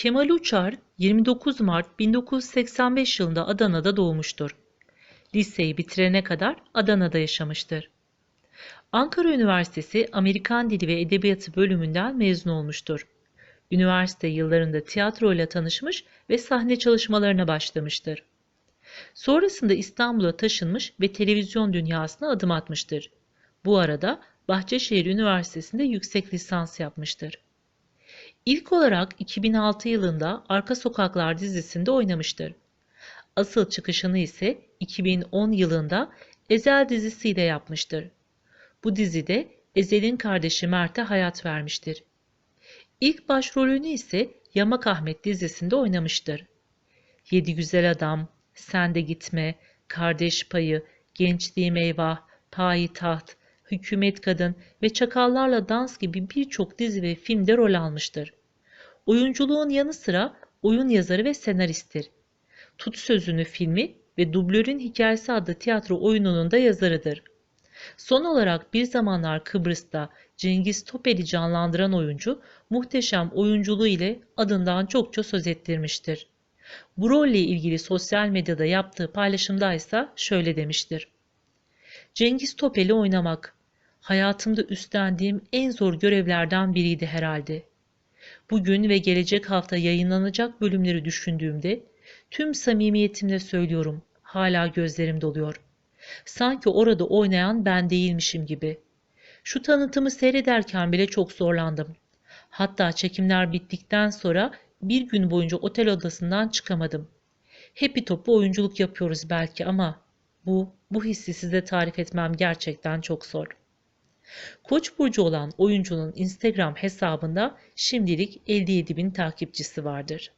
Kemal Uçar 29 Mart 1985 yılında Adana'da doğmuştur. Liseyi bitirene kadar Adana'da yaşamıştır. Ankara Üniversitesi Amerikan Dili ve Edebiyatı bölümünden mezun olmuştur. Üniversite yıllarında tiyatroyla tanışmış ve sahne çalışmalarına başlamıştır. Sonrasında İstanbul'a taşınmış ve televizyon dünyasına adım atmıştır. Bu arada Bahçeşehir Üniversitesi'nde yüksek lisans yapmıştır. İlk olarak 2006 yılında Arka Sokaklar dizisinde oynamıştır. Asıl çıkışını ise 2010 yılında Ezel dizisiyle yapmıştır. Bu dizide Ezel'in kardeşi Mert'e hayat vermiştir. İlk başrolünü ise Yamak Ahmet dizisinde oynamıştır. Yedi Güzel Adam, Sen de Gitme, Kardeş Payı, Gençliğim Eyvah, Payitaht, Hükümet Kadın ve Çakallarla Dans gibi birçok dizi ve filmde rol almıştır. Oyunculuğun yanı sıra oyun yazarı ve senaristtir. Tut Sözünü filmi ve Dublörün Hikayesi adlı tiyatro oyununun da yazarıdır. Son olarak bir zamanlar Kıbrıs'ta Cengiz Topel'i canlandıran oyuncu muhteşem oyunculuğu ile adından çokça söz ettirmiştir. Bu rolle ilgili sosyal medyada yaptığı paylaşımda ise şöyle demiştir. Cengiz Topel'i oynamak hayatımda üstlendiğim en zor görevlerden biriydi herhalde. Bugün ve gelecek hafta yayınlanacak bölümleri düşündüğümde tüm samimiyetimle söylüyorum. Hala gözlerim doluyor. Sanki orada oynayan ben değilmişim gibi. Şu tanıtımı seyrederken bile çok zorlandım. Hatta çekimler bittikten sonra bir gün boyunca otel odasından çıkamadım. Hepi topu oyunculuk yapıyoruz belki ama bu, bu hissi size tarif etmem gerçekten çok zor. Koç burcu olan oyuncunun Instagram hesabında şimdilik 57 bin takipçisi vardır.